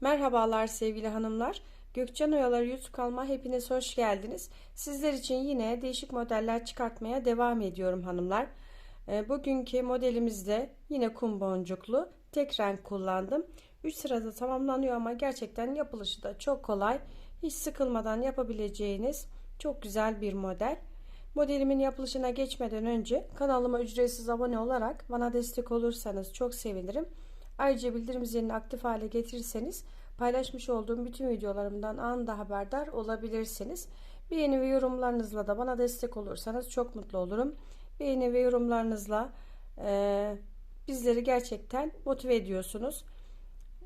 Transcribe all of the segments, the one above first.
Merhabalar sevgili hanımlar. Gökçen Oyaları YouTube kanalıma hepiniz hoş geldiniz. Sizler için yine değişik modeller çıkartmaya devam ediyorum hanımlar. E, bugünkü modelimizde yine kum boncuklu tek renk kullandım. 3 sırada tamamlanıyor ama gerçekten yapılışı da çok kolay. Hiç sıkılmadan yapabileceğiniz çok güzel bir model. Modelimin yapılışına geçmeden önce kanalıma ücretsiz abone olarak bana destek olursanız çok sevinirim. Ayrıca bildirim zilini aktif hale getirirseniz paylaşmış olduğum bütün videolarımdan anında haberdar olabilirsiniz. Beğeni ve yorumlarınızla da bana destek olursanız çok mutlu olurum. Beğeni ve yorumlarınızla e, bizleri gerçekten motive ediyorsunuz.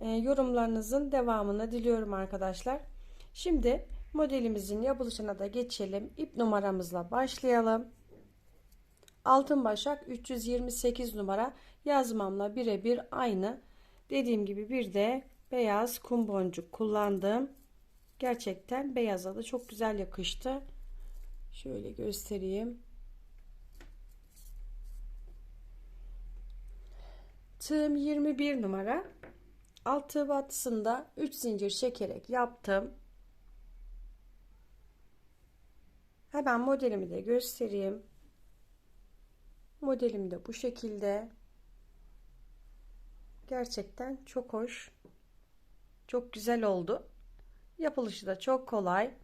E, yorumlarınızın devamını diliyorum arkadaşlar. Şimdi modelimizin yapılışına da geçelim. İp numaramızla başlayalım. Altın başak 328 numara yazmamla birebir aynı. Dediğim gibi bir de beyaz kum boncuk kullandım. Gerçekten beyaza da çok güzel yakıştı. Şöyle göstereyim. Tığım 21 numara. Alt tığ battısında 3 zincir çekerek yaptım. Hemen modelimi de göstereyim. Modelim de bu şekilde. Gerçekten çok hoş. Çok güzel oldu. Yapılışı da çok kolay.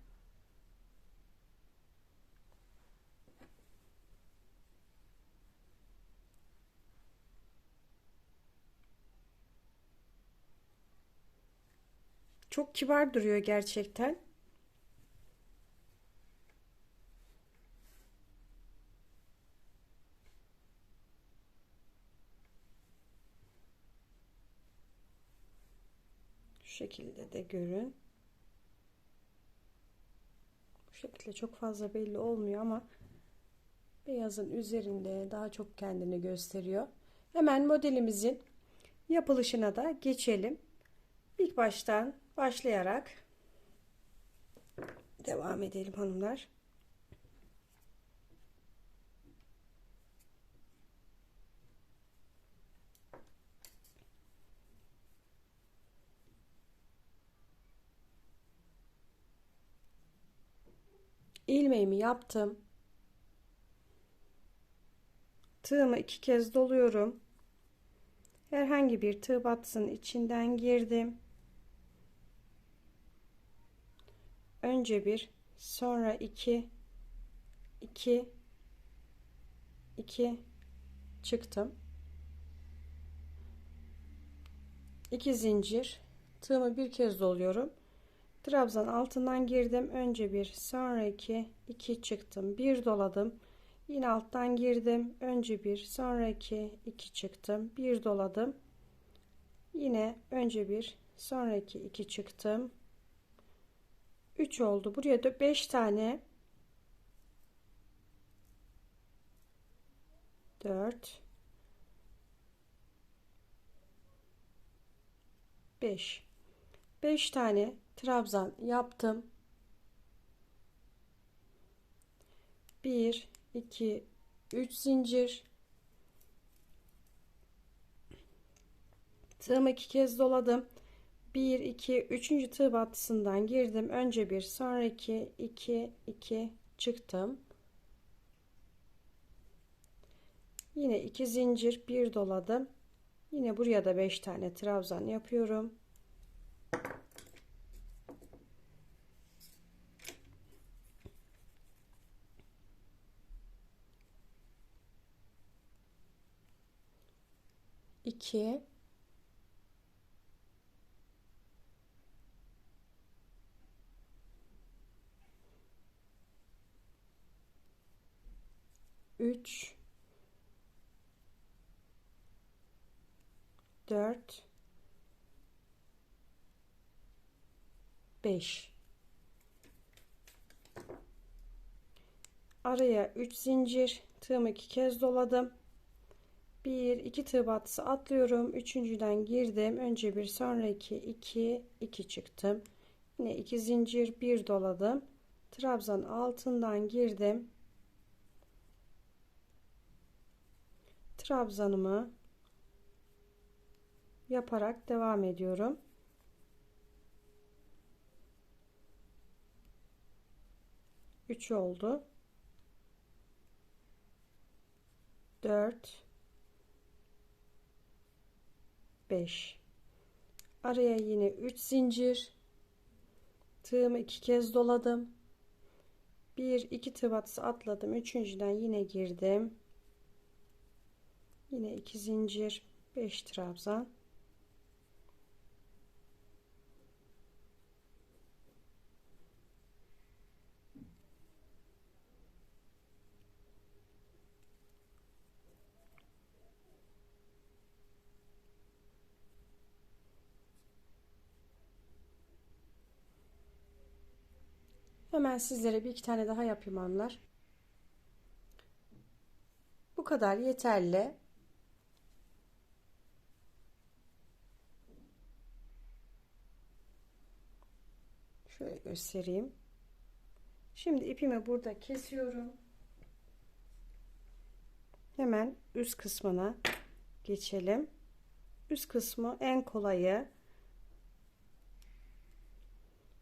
Çok kibar duruyor gerçekten. Şekilde de görün. Bu şekilde çok fazla belli olmuyor ama beyazın üzerinde daha çok kendini gösteriyor. Hemen modelimizin yapılışına da geçelim. İlk baştan başlayarak devam edelim hanımlar. İlmeğimi yaptım. Tığımı iki kez doluyorum. Herhangi bir tığ batsın içinden girdim. Önce bir, sonra iki, iki, iki çıktım. İki zincir tığımı bir kez doluyorum. Trabzan altından girdim. Önce bir, sonra iki, iki çıktım. Bir doladım. Yine alttan girdim. Önce bir, sonra iki, iki çıktım. Bir doladım. Yine önce bir, sonra iki, iki çıktım. Üç oldu. Buraya da beş tane dört beş beş tane trabzan yaptım. 1 2 3 zincir. Tığımı iki kez doladım. 1 2 3. tığ battısından girdim. Önce bir sonra 2 2 2 çıktım. Yine iki zincir bir doladım. Yine buraya da 5 tane trabzan yapıyorum 2 3 4 5 araya 3 zincir tığımı iki kez doladım 1 2 tığ battısı atlıyorum. Üçüncüden girdim. Önce bir sonra 2 2 çıktım. Yine 2 zincir 1 doladım. Trabzan altından girdim. Trabzanımı yaparak devam ediyorum. Üç oldu. Dört. 5 araya yine 3 zincir. Tığımı iki kez doladım. 1 2 tığ batısı atladım. Üçüncüden yine girdim. Yine 2 zincir. 5 trabzan Hemen sizlere bir iki tane daha yapayım hanımlar. Bu kadar yeterli. Şöyle göstereyim. Şimdi ipimi burada kesiyorum. Hemen üst kısmına geçelim. Üst kısmı en kolayı.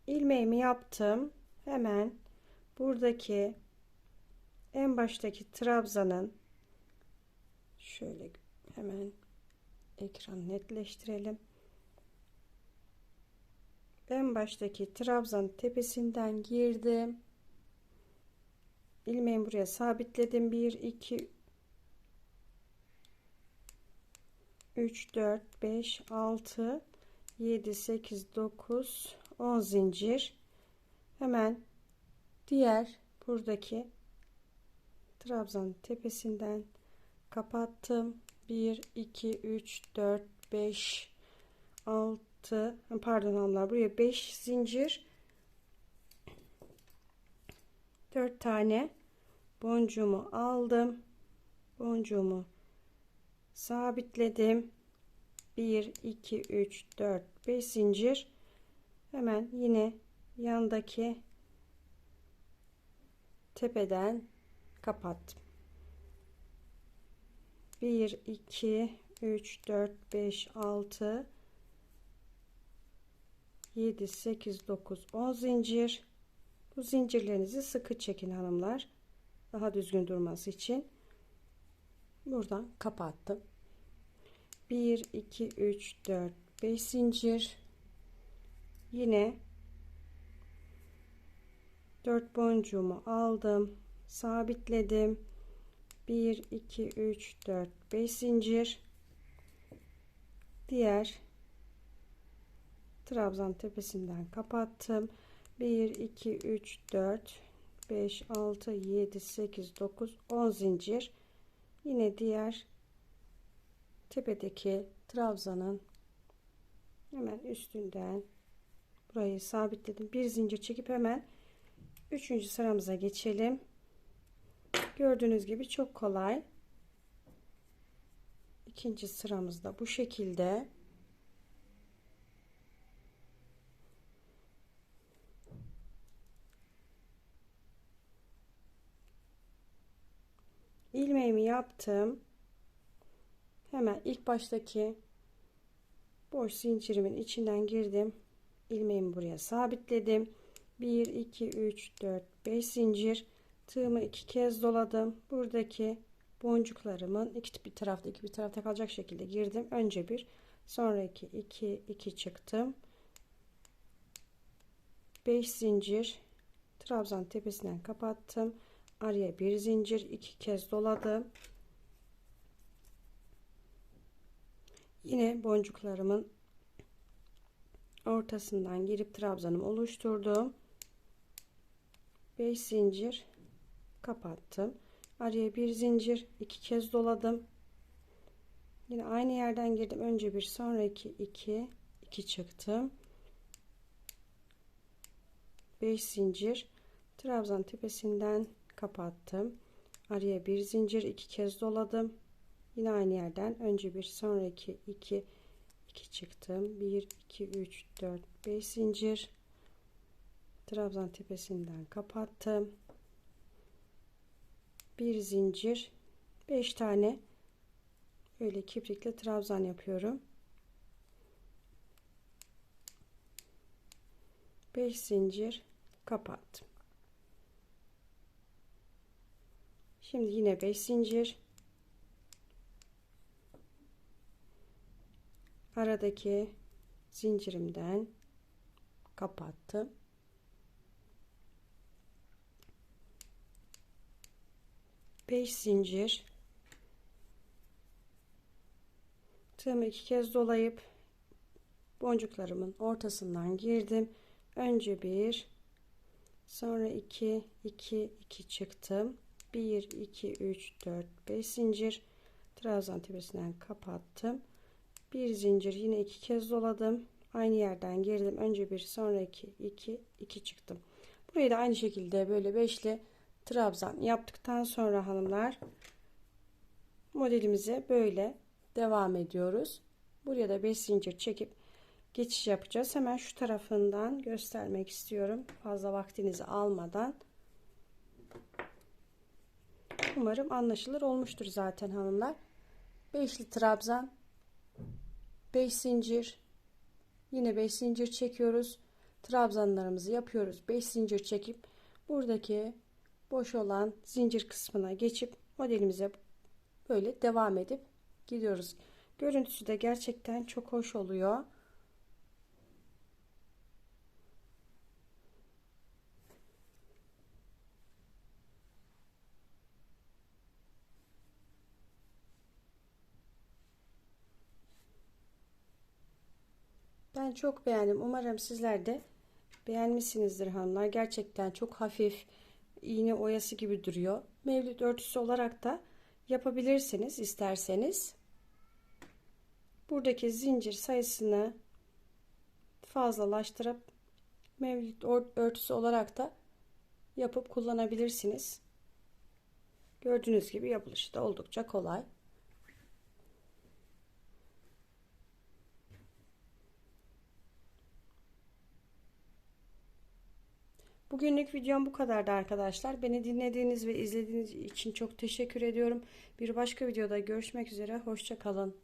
ilmeğimi yaptım hemen buradaki en baştaki trabzanın şöyle hemen ekran netleştirelim. En baştaki trabzan tepesinden girdim. ilmeğimi buraya sabitledim. 1 2 3 4 5 6 7 8 9 10 zincir hemen diğer buradaki trabzan tepesinden kapattım. 1 2 3 4 5 6 pardon hanımlar buraya 5 zincir. 4 tane boncuğumu aldım. Boncuğumu sabitledim. 1 2 3 4 5 zincir. Hemen yine yandaki tepeden kapattım. 1 2 3 4 5 6 7 8 9 10 zincir. Bu zincirlerinizi sıkı çekin hanımlar. Daha düzgün durması için. Buradan kapattım. 1 2 3 4 5 zincir. Yine 4 boncuğumu aldım sabitledim. 1 2 3 4 5 zincir. Diğer trabzan tepesinden kapattım. 1 2 3 4 5 6 7 8 9 10 zincir. Yine diğer tepedeki trabzanın hemen üstünden burayı sabitledim. Bir zincir çekip hemen Üçüncü sıramıza geçelim. Gördüğünüz gibi çok kolay. İkinci sıramızda bu şekilde. ilmeğimi yaptım. Hemen ilk baştaki boş zincirimin içinden girdim. ilmeğimi buraya sabitledim 1 2 3 4 5 zincir. Tığımı iki kez doladım. Buradaki boncuklarımın iki bir tarafta iki bir tarafta kalacak şekilde girdim. Önce bir sonraki 2 2 çıktım. 5 zincir. Trabzan tepesinden kapattım. Araya bir zincir iki kez doladım. Yine boncuklarımın ortasından girip trabzanımı oluşturdum 5 zincir. Kapattım. Araya bir zincir. İki kez doladım. Yine aynı yerden girdim. Önce bir sonraki iki. İki çıktım 5 zincir. Trabzan tepesinden kapattım. Araya bir zincir. İki kez doladım. Yine aynı yerden. Önce bir sonraki iki. İki çıktım. 1 2 3 4 5 zincir trabzan tepesinden kapattım bir zincir 5 tane böyle kiprikle trabzan yapıyorum 5 zincir kapattım Şimdi yine 5 zincir. Aradaki zincirimden kapattım. Beş zincir. Tığımı iki kez dolayıp boncuklarımın ortasından girdim. Önce bir, sonra iki, iki, iki çıktım. 1 2 3 4 5 zincir trabzan tepesinden kapattım bir zincir yine iki kez doladım aynı yerden girdim önce bir sonra iki iki iki çıktım burayı da aynı şekilde böyle beşli trabzan yaptıktan sonra hanımlar modelimize böyle devam ediyoruz buraya da 5 zincir çekip geçiş yapacağız hemen şu tarafından göstermek istiyorum fazla vaktinizi almadan Umarım anlaşılır olmuştur zaten hanımlar. Beşli trabzan. 5 zincir. Yine 5 zincir çekiyoruz. Trabzanlarımızı yapıyoruz. 5 zincir çekip buradaki boş olan zincir kısmına geçip modelimize böyle devam edip gidiyoruz. Görüntüsü de gerçekten çok hoş oluyor. Ben çok beğendim. Umarım sizler de beğenmişsinizdir hanımlar. Gerçekten çok hafif iğne oyası gibi duruyor. Mevlüt örtüsü olarak da yapabilirsiniz isterseniz. Buradaki zincir sayısını fazlalaştırıp mevlüt örtüsü olarak da yapıp kullanabilirsiniz. Gördüğünüz gibi yapılışı da oldukça kolay. Bugünlük videom bu kadardı arkadaşlar. Beni dinlediğiniz ve izlediğiniz için çok teşekkür ediyorum. Bir başka videoda görüşmek üzere. Hoşçakalın.